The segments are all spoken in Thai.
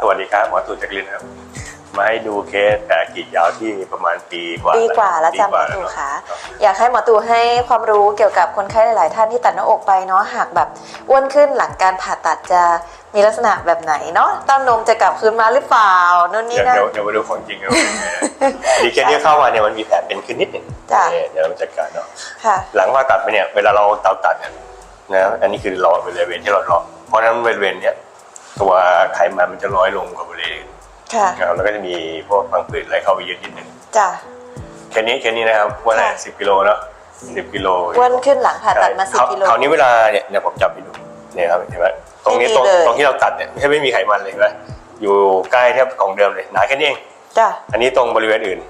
สวัสดีครับหมอตู่จักรินครับ มาให้ดูเคสแต่กรีดยาวที่ประมาณปีกว่าปีกว่าแล้วจ้ะหมอปีตู่กว่าคะอยากให้หมอตู่ให้ความรู้เกี่ยวกับคนไข้หลาย ๆ ท่านที่ตัดหน้าอกไปเนาะหากแบบอ้วนขึ้นหลังการผ่าตัดจะมีลักษณะแบบไหนเนาะเต้านมจะกลับคืนมาหรือเปล่านู่นนี่เดี๋ยวนั่นเดี๋ยวเดี๋ยวมาดูของจริงกันว่าเป็นไงนะดีเคสที่เข้ามาเนี่ยมันมีแผลเป็นขึ้นนิดหนึ่งจ้ะเนี่ยเดี๋ยวเราจัดการเนาะค่ะหลังผ่าตัดไปเนี่ยเวลาเราเตาตัดเนี่ยนะอันนี้คือรอบริเวณที่เรารอเพราะฉะนั้นบริเวณเนี้ย ตัวไขมันมันจะน้อยลงกว่าบริเวณอื่นค่ะนะครับแล้วก็จะมีพวกพังผืดอะไรเข้าไปเยอะนิดหนึ่งจ้ะแค่นี้แค่นี้นะครับว่าไหนค่ะสิบกิโลเนาะสิบกิโลอ้วนขึ้นหลังผ่าตัดมาสิครวกิโลคราวนี้เวลาเนี่ยเนี่ยผมจับไปดูเนี่ยครับเห็นไหมตรงนี้ไม่มีตรงเลยตรงที่เราตัดเนี่ยไม่ใช่ไม่มีไขมันเลยเห็นไหมอยู่ใกล้เทียบของเดิมเลยหนาแค่นี้เองจ้ะอันนี้ตรงบริเวณอื่น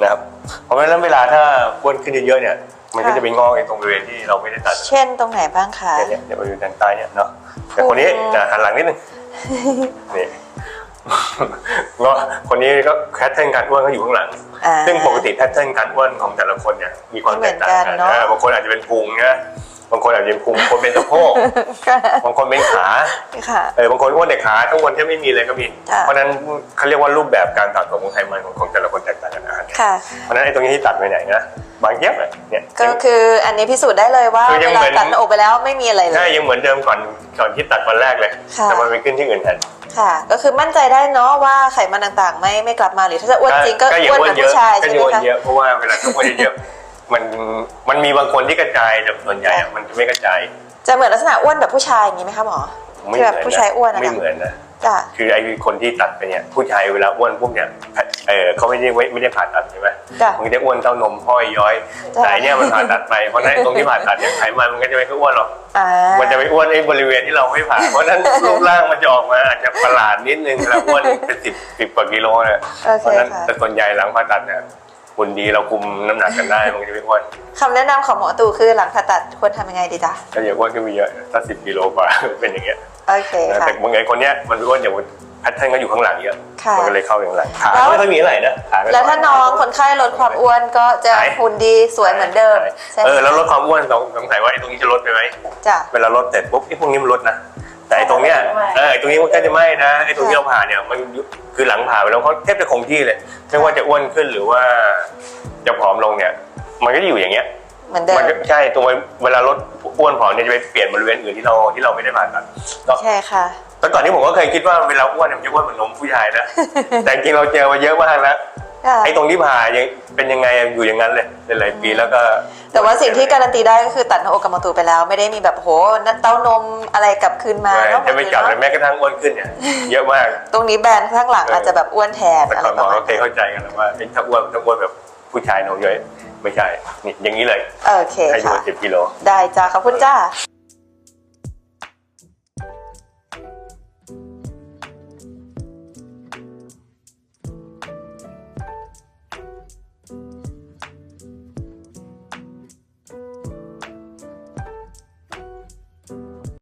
นะครับเพราะฉะนั้นเวลาถ้าอ้วนขึ้นเยอะๆเนี่ย มันก็ค่ะจะไปงอกไอ้ตรงบริเวณที่เราไม่ได้ตัด เช่นตรงไหนบ้างคะเนี่ยเนี่ยบริเวณทางใต้เนี่ยเนาะแต่คนนี้อืมจะหันหลังนิดนึง นี่ ก็คนนี้ก็แพทเทิร์นการอ้วนก็อยู่ข้างหลัง อ่า ซึ่งปกติแพทเทิร์นการอ้วนของแต่ละคนเนี่ยมีความแตกต่างไม่เหมือนกักันนเนอะนะบางคนอาจจะเป็นพุงนะบางคนอาจจะเป็นพุงบางคนเป็นสะโพกค่ะบางคนเป็นขา ค่ะ เออบางคนอ้วนแต่ขาทั้งวันแทบไม่มีเลยก็มี ค่ะ เพราะฉะนั้นเขาเรียกว่ารูปแบบการตัดของไขมันของของแต่ละคนแตกต่างกันนะฮะค่ะ เพราะฉะนั้นไอ้ตรงนี้ที่ตัดไปไหนนะ บางเย็บอะเนี่ยก็คืออันนี้พิสูจน์ได้เลยว่าคือยัเวงลาเหมือนตัดหน้าอกไปแล้วไม่มีอะไรเลใช่ยยังเหมือนเดิมก่อนก่อนที่ตัดวันแรกเลยค่ะแต่มันไปขึ้นที่อื่นแทนค่ะ ก็คือมั่นใจได้เนาะว่าไขมันต่างๆ ไม่ไม่กลับมาหรือถ้าจะอ้วนจริงก็อย่าอ้วนอ้วเหมือนนเยอะผู้ชายก็ใช่อย่าไหมอ้วนคะเยอะเพราะว่าเวลาถ้าอ้วนเยอะๆมันมันมีบางคนที่กระจายแต่ส่วนใหญ่อะมันจะไม่กระจาย จะเหมือนลักษณะอ้วนแบบผู้ชายอย่างนี้ไหมคะหมอไม่ที่เหแบมืบอนผู้ชายอ้วนนะไม่คะเหมือนนะจ้ะคือไอ้คนที่ตัดไปเนี่ยผู้ชายเวลาอ้วนพวกเนี่ย เออเขาไม่ได้ไม่ไม่ได้ผ่าตัดใช่ไหมจ้ะมันก็จะอ้วนเต้านมห้อยย้อยจ้ะแต่อันเนี่ยมันผ่าตัดไปเพราะฉะนั้นตรงที่ผ่าตัดเนี่ยไขมันมันก็จะไม่ค่อยอ้วนหรอกอ่ามันจะไปอ้วนไอ้บริเวณที่เราไม่ผ่าเพราะฉะนั้นรูปร่างมันจะออกมาอาจจะประหลาดนิดนึงเวลาอ้วนเป็นสิบสิบกว่ากิโลเนี่ยโอเพเคราะฉะนั้นค่ะแต่ส่วนใหญ่หลังผ่าตัดเนี่ยหุ่นดีเราคุมน้ำหนักกันได้มันก็จะไม่อ้วนคำแนะนำของหมอตู่คือหลังผ่าตัดควรทำยังไงดีจ๊ะก็อย่าอ้วนขึ้นไปเยอะถ้าสิบกิโลกว่าเป็นอย่างเงี้ยโอเคนะค่ะแต่บางไงคนเนี้ยมันไปอ้วนอย่าง แพทเทิร์นก็อยู่ข้างหลังเยอะค่ะมันก็เลยเข้าอย่างหลังขาแล้ว ไม่ค่อยมีอะไรนะขาก็แล้วถ้าน้องคนไข้ลดความอ้วนก็จะหุ่นดีสวยเหมือนเดิมใช่ไหมเออแล้วลดความอ้วนสงสงสัยว่าไอ้ตรงนี้จะลดไปไหมจ้ะ เวลาลดเสร็จปุ๊บไอ้พวกนี้มันลดนะแต่ไอ้ตรงเนี้ยไม่เออไอ้ตรงนี้มันก็จะไม่นะไอ้ตรงที่เราผ่าเนี่ยมันคือหลังผ่าไปแล้วเขาแทบจะคงที่เลยไม่ว่าจะอ้วนขึ้นหรือว่า จะผอมลงเนี่ย มันก็จะอยู่อย่างเงี้ย เหมือนเดิมันมก็ใช่ตรงเวลาลดอ้วนผอมเนี่ยจะไปเปลี่ยนบริเวณอื่นที่เราที่เราไม่ได้ผ่าตัดก็ใช่ค่ะ แต่ก่อนที่ผมก็เคยคิดว่าเวลาอ้วนเนี่ยมันจะอ้วนเหมือนนมผู้ชายนะ แต่จริงๆเราเจอมาเยอะมากแล้วค่ะไอ้ตรงที่ผ่ายังเป็นยังไงอยู่อย่างนั้นเลยหลายๆปีแล้วก็ แต่ว่าสิ่งที่การันตีได้ก็คือตัดหน้าอกกับหมอตู่ไปแล้ว ไม่ได้มีแบบโหนัดเต้านมอะไรกลับคืนมาใช่เนอะจะไม่จับเลยหมอตู่เนอะแม้กระทั่งอ้วนขึ้นเนี่ยเยอะมาก ตรงนี้แบนข้างหลังเออออาจจะแบบอ้วนแทนแต่อะไรก่อนหมอประมาณเขาเคยเข้าใจกันแล้วว่าไอ้ถ้าอ้วนถ้าอ้วนแบบผู้ชายนมเยอะไม่ใช่นี่อย่างนี้เลยโอเคให้ดูค่ะสิบกิโลได้จ้าขอบคุณจ้า